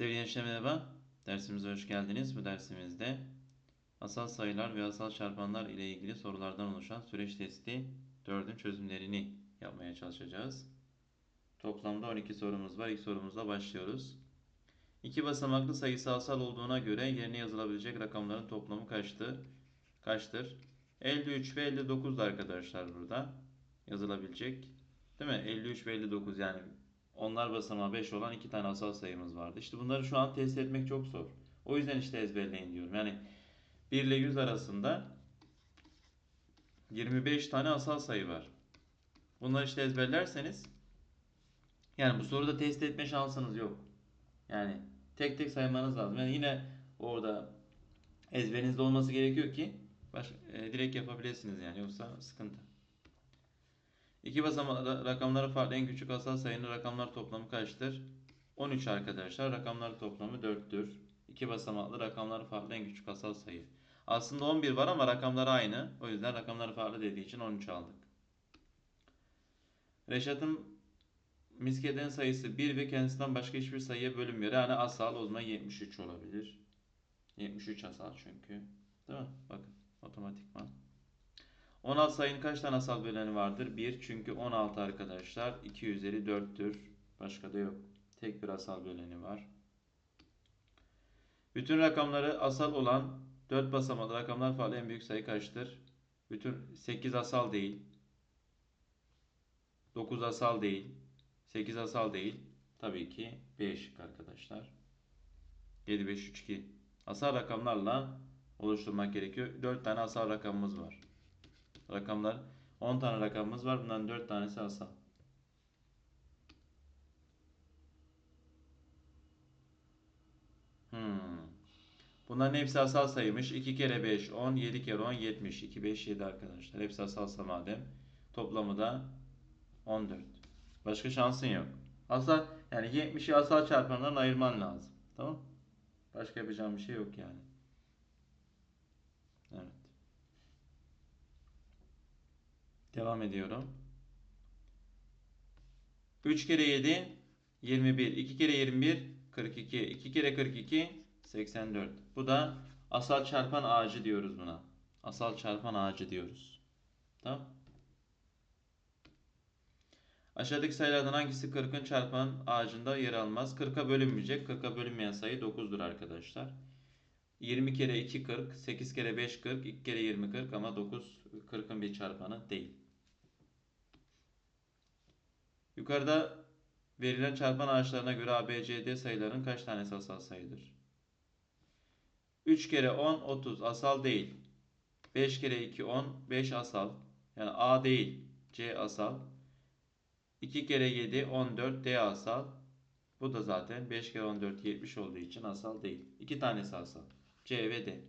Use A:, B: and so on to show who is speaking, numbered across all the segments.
A: Sevgili gençler merhaba. Dersimize hoş geldiniz. Bu dersimizde asal sayılar ve asal çarpanlar ile ilgili sorulardan oluşan süreç testi 4'ün çözümlerini yapmaya çalışacağız. Toplamda 12 sorumuz var. İlk sorumuzla başlıyoruz. İki basamaklı sayısı asal olduğuna göre yerine yazılabilecek rakamların toplamı kaçtı? Kaçtır? 53 ve 59 da arkadaşlar burada yazılabilecek. Değil mi? 53 ve 59 yani onlar basamağı 5 olan iki tane asal sayımız vardı. İşte bunları şu an test etmek çok zor. O yüzden işte ezberleyin diyorum. Yani 1 ile 100 arasında 25 tane asal sayı var. Bunları işte ezberlerseniz yani bu soruda test etme şansınız yok. Yani tek tek saymanız lazım. Yani yine orada ezberinizde olması gerekiyor ki baş, e, direkt yapabilirsiniz yani yoksa sıkıntı. İki basamaklı rakamları farklı en küçük asal sayının rakamlar toplamı kaçtır? 13 arkadaşlar. Rakamlar toplamı 4'tür. İki basamaklı rakamları farklı en küçük asal sayı. Aslında 11 var ama rakamlar aynı. O yüzden rakamları farklı dediği için 13 aldık. Reşat'ın misketen sayısı 1 ve kendisinden başka hiçbir sayıya bölünmüyor. Yani asal o zaman 73 olabilir. 73 asal çünkü. Değil mi? Bakın otomatikman. 16 sayının kaç tane asal böleni vardır? 1 çünkü 16 arkadaşlar 2 üzeri 4'tür. Başka da yok. Tek bir asal böleni var. Bütün rakamları asal olan 4 basamaklı rakamlar farklı en büyük sayı kaçtır? Bütün 8 asal değil. 9 asal değil. 8 asal değil. Tabii ki B arkadaşlar. 7 5 3 2. Asal rakamlarla oluşturmak gerekiyor. 4 tane asal rakamımız var. Rakamlar 10 tane rakamımız var. Bundan 4 tanesi asal. Hmm. Bunların hepsi asal sayıymış. 2 kere 5 10, 7 kere 10 70. 2 5 7 arkadaşlar. Hepsi asalsa madem. Toplamı da 14. Başka şansın yok. Asal yani 70'i asal çarpanlardan ayırman lazım. Tamam? Başka yapacağım bir şey yok yani. Evet. Devam ediyorum. 3 kere 7 21. 2 kere 21 42. 2 kere 42 84. Bu da asal çarpan ağacı diyoruz buna. Asal çarpan ağacı diyoruz. Tamam? Aşağıdaki sayılardan hangisi 40'ın çarpan ağacında yer almaz? 40'a bölünmeyecek. 40'a bölünmeyen sayı 9'dur arkadaşlar. 20 kere 2 40, 8 kere 5 40, 2 kere 20 40 ama 9 40'ın bir çarpanı değil. Yukarıda verilen çarpan ağaçlarına göre ABCD sayıların kaç tanesi asal sayıdır? 3 kere 10 30 asal değil. 5 kere 2 10 5 asal. Yani A değil C asal. 2 kere 7 14 D asal. Bu da zaten 5 kere 14 70 olduğu için asal değil. 2 tanesi asal. C ve D.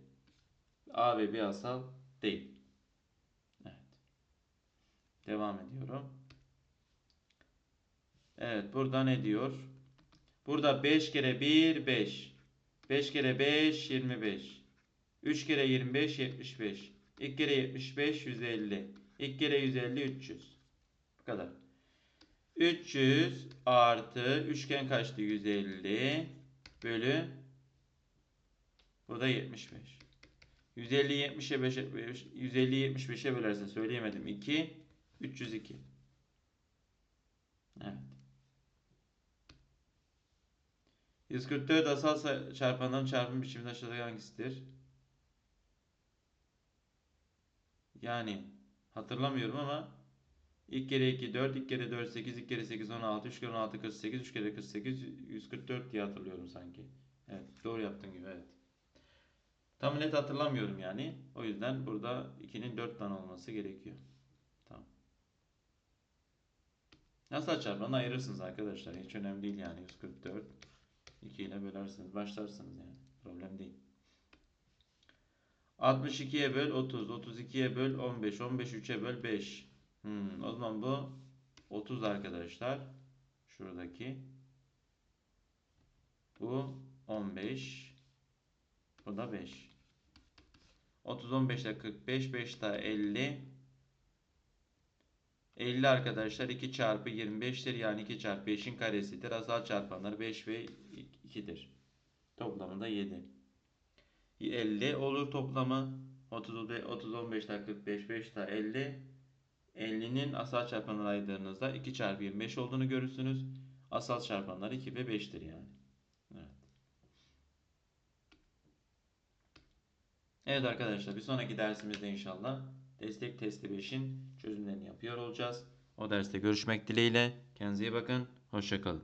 A: A ve B asal değil. Evet. Devam ediyorum. Evet burada ne diyor? Burada 5 kere 1 5. 5 kere 5 25. 3 kere 25 75. 2 kere 75 150. 2 kere 150 300. Bu kadar. 300 artı üçgen kaçtı 150 bölü burada 75. 150 70'e 5'e 150 75'e bölersen söyleyemedim. 2 302. Evet. 144 asal çarpanların çarpım biçiminde aşağıdaki hangisidir? Yani hatırlamıyorum ama ilk kere 2 4, ilk kere 4 8, ilk kere 8 16, 3 kere 16 48, 3 kere 48 144 diye hatırlıyorum sanki. Evet doğru yaptığım gibi evet. Tam net hatırlamıyorum yani. O yüzden burada 2'nin 4 tane olması gerekiyor. Tamam. Nasıl çarpanı ayırırsınız arkadaşlar. Hiç önemli değil yani 144. 2 ile bölersiniz. Başlarsınız yani. Problem değil. 62'ye böl 30. 32'ye böl 15. 15 3'e böl 5. Hmm, o zaman bu 30 arkadaşlar. Şuradaki. Bu 15. Bu da 5. 30 15 ile 45. 5 daha 50. 50 arkadaşlar 2 çarpı 25'tir. Yani 2 çarpı 5'in karesidir. Asal çarpanları 5 ve 2'dir. Toplamında 7. 50 olur toplamı. 30, 30, 15 daha 45, 5 daha 50. 50'nin asal çarpanları ayırdığınızda 2 çarpı 25 olduğunu görürsünüz. Asal çarpanları 2 ve 5'tir yani. Evet. Evet arkadaşlar bir sonraki dersimizde inşallah destek testi 5'in çözümlerini yapıyor olacağız. O derste görüşmek dileğiyle. Kendinize iyi bakın. Hoşçakalın.